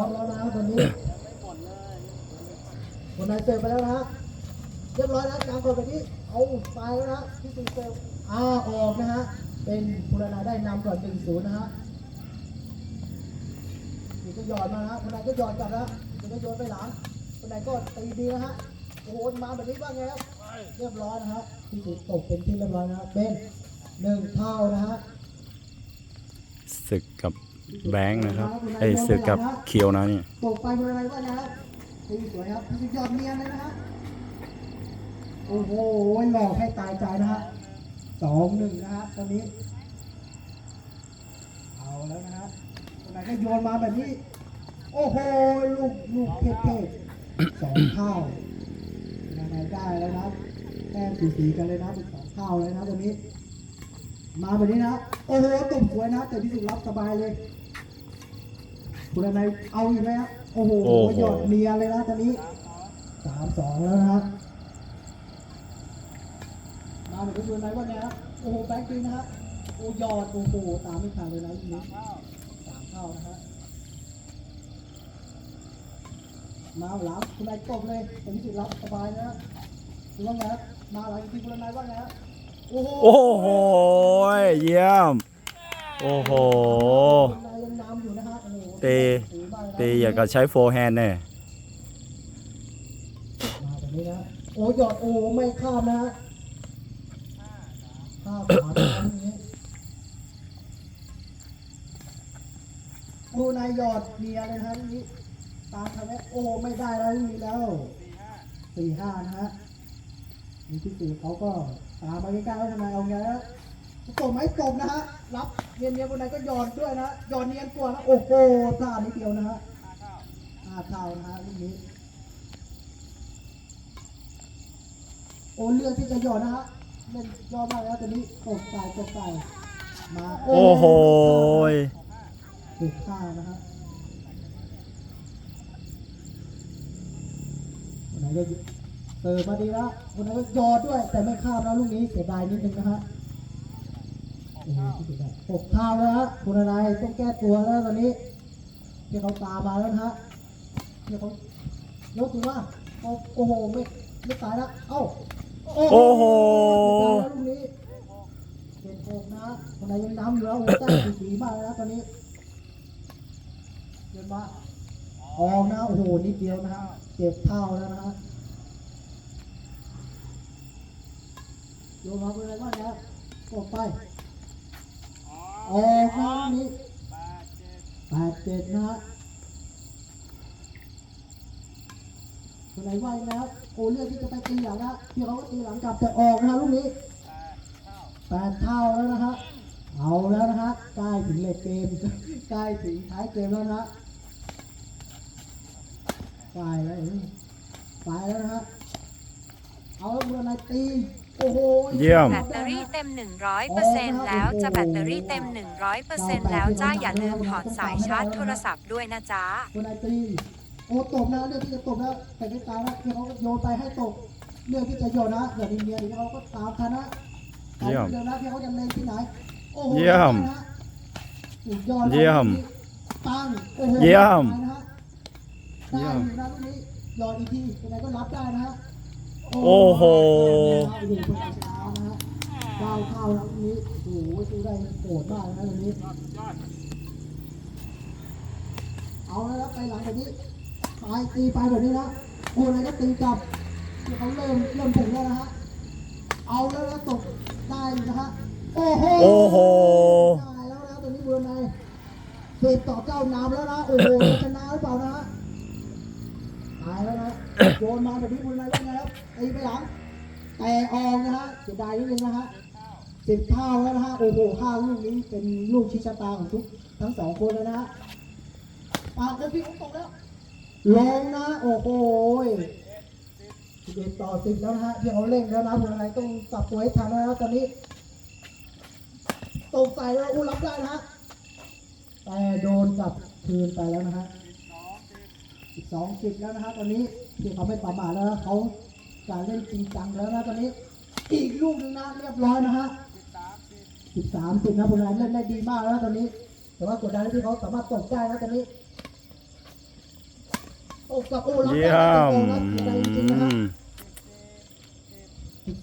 รอมแล้วนะตอนนี้คนไหนเสิร์ฟไปแล้วนะฮะเรียบร้อยนะกางกดแบบนี้เอาไปแล้วนะที่ตีเซลอาออกนะฮะ เป็นบุรณาได้นำก่อนหนึ่งศูนย์นะฮะนี่ก็หยอดมานะฮะคนไหนก็หยอดกลับนะคนไหนก็โยนไปหลังคนไหนก็ตีดีนะฮะ โอ้โหมาแบบนี้บ้างไงครับเรียบร้อยนะฮะที่ตีตกเป็นที่เรียบร้อยนะฮะเป็นหนึ่งเท่านะฮะศึกกับ แบงค์นะครับไอ้ยศึกกับเคียวนะนี่ตกไปเป็นอะไรบ้างนะครับตีสวยครับพี่ยอดเนียนเลยนะฮะโอ้โหหลอกให้ตายใจนะฮะสองหนึ่งนะฮะตอนนี้ เอาแล้วนะฮะคนไหนก็โยนมาแบบนี้ โอ้โหลูกลูกเทพๆสองเท่ายังไงได้แล้วนะแต้มสีสีกันเลยนะเป็นสองเท่าเลยนะตรงนี้มาแบบนี้นะ โอ้โหตุ่มสวยนะ แต่ที่สุดรับสบายเลย คุณอะไรเอาอยู่ไหมฮะโอ้โหโอ้โห หยอดเมียเลยนะตอนนี้สามสองแล้วนะฮะมาเหมือนคุณอะไรว่าไงฮะโอ้โหแบงค์จริงนะฮะโอ้หยอดโอ้โหตามไม่ทันเลยนะทีนี้สามเท่านะฮะมาหลังคุณนายตบเลยแต่ที่สุดรับสบายนะฮะคุณว่าไงฮะมาหลังอีกทีคุณนายว่าไงฮะโอ้โห โอ้โห เยี่ยม โอ้โหคุณนายยังนำอยู่นะฮะโอ้โห เตถือมากนะตีอยากจะใช้โฟร์แฮนด์เนี่ยมาแบบนี้นะโอ้หยอดโอ้ไม่ข้ามนะฮะข้ามขวาตามนี้ครูนายหยอดเมียเลยนะฮะนี้ตามทำให้โอ้ไม่ได้แล้วนี่แล้วสี่ห้านะฮะมีที่สี่เขาก็ตามมาใกล้ๆแล้วทำไมเอาไงนะ ตบไหมตบนะฮะ รับเนียนเนียนๆคนไหนก็หยอดด้วยนะหยอดเนียนกว่านะ โอ้โหพลาดนิดเดียวนะฮะห้าเท่านะฮะลูกนี้ โอ้เลือกที่จะหยอดนะฮะ เล่นยอดมากแล้วตอนนี้ตกใส่ตกใส่มา โอ้โหถูกข้าวนะฮะคนไหนก็เติมมาดีแล้วคนไหนก็หยอดด้วย แต่ไม่ข้ามนะลูกนี้เสียดายนิดนึงนะฮะโอ้โหที่สุดแล้ว ตกข้าวแล้วฮะคุณอะไรต้องแก้ตัวแล้วตอนนี้ที่เขาตามมาแล้วนะฮะที่เขายกตัวว่าเอโอ้โหไม่ไม่ตายแล้วเอ้าโอ้โหลูกนี้เป็นหกนะคนไหนยังน้ำอยู่แล้วโอ้โหแต้มสีมากเลยนะตอนนี้เดินมาออกนะโอ้โหนิดเดียวนะฮะเจ็บเท่าแล้วนะฮะโยนมาเป็นอะไรบ้างเนี่ยตกไป ออกนะนี้แปดเจ็ดนะฮะคนไหนไหวนะโอ้เลือกที่จะไปตีหลังนะที่เขาก็ตีหลังกลับแต่ออกนะลูกนี้แปดเท่าแล้วนะฮะเอาแล้วนะฮะใกล้ถึงเลทเกมใกล้ถึงท้ายเกมแล้วนะฮะใกล้แล้วไหมไปแล้วนะฮะเอาแล้วเมื่อไรตี โอ้โหเยี่ยม แบตเตอรี่เต็ม 100%แล้วจะแบตเตอรี่เต็ม 100%แล้วจ้าอย่าลืมถอดสายชาร์จโทรศัพท์ด้วยนะจ๊ะเมื่อไรตีโอ้ตบนะเรื่องที่จะตบนะแต่ไม่ตายนะที่เขาก็โยนไปให้ตกเรื่องที่จะโยนนะอย่าดีเมียเดี๋ยวเขาก็ตามทันนะเยี่ยมเดี๋ยวนะที่เขาจะเล็งที่ไหนโอ้โหเยี่ยมนะสุดยอดนะเยี่ยมปังโอ้โหเยี่ยม ได้นะฮะได้อยู่นะลูกนี้หยอดอีกทียังไงก็รับได้นะฮะ โอ้โหโอ้โหเป็นการเช้านะฮะก้าวเข้านะลูกนี้โอ้โหสู้ได้โกรธมากนะตรงนี้ เอาแล้วนะไปหลังแบบนี้ปลายตีไปแบบนี้นะโอ้อะไรก็ตีกลับที่เขาเริ่มเริ่มถึงแล้วนะฮะ เอาแล้วนะตกได้อยู่นะฮะ โอ้โหโอ้โหได้แล้วนะตอนนี้เบือร์ในสิบต่อเจ้านำแล้วนะ โอ้โหจะชนะหรือเปล่านะฮะตายแล้วนะ โยนมาแบบนี้เบือร์ในว่าไงครับตีไปหลังแต่ออกนะฮะเสียดายนิดนึงนะฮะสิบเท่าแล้วนะฮะโอ้โหห้าลูกนี้เป็นลูกชี้ชะตาของทุกทั้งสองคนแล้วนะฮะปากคนพี่เขาตกแล้วลงนะ โอ้โหสิบเอ็ดต่อสิบแล้วนะฮะที่เขาเล่นแล้วนะพวกอะไรต้องปรับตัวให้ทันแล้วนะตอนนี้ตกใส่แล้วอู้รับได้นะฮะแต่โดนกลับคืนไปแล้วนะฮะ สองสิบแล้วนะครับตอนนี้ที่เขาไม่ประมาทแล้วนะเขาจะเล่นจริงจังแล้วนะตอนนี้ อีกลูกหนึงนะเรียบร้อยนะฮะสิบสามสิบนะบุรีรัยเล่นได้ดีมากแล้วตอนนี้ แต่ว่ากดดันที่เขาสามารถตกได้นะตอนนี้โอ้กับโอ้รับเยี่ยได้มตรงนะเสียจริงนะฮะ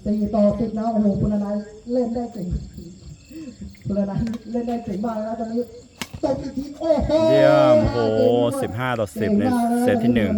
ตีต่อสิบนะโอ้โหคุณนายเล่นได้เก่งคุนายเล่นได้เก่งมากแล้วตอนนี้ ตบอีกทีโอ้โหเยี่ยมโอ้โห15ต่อสิบในเซตที่หนึ่ง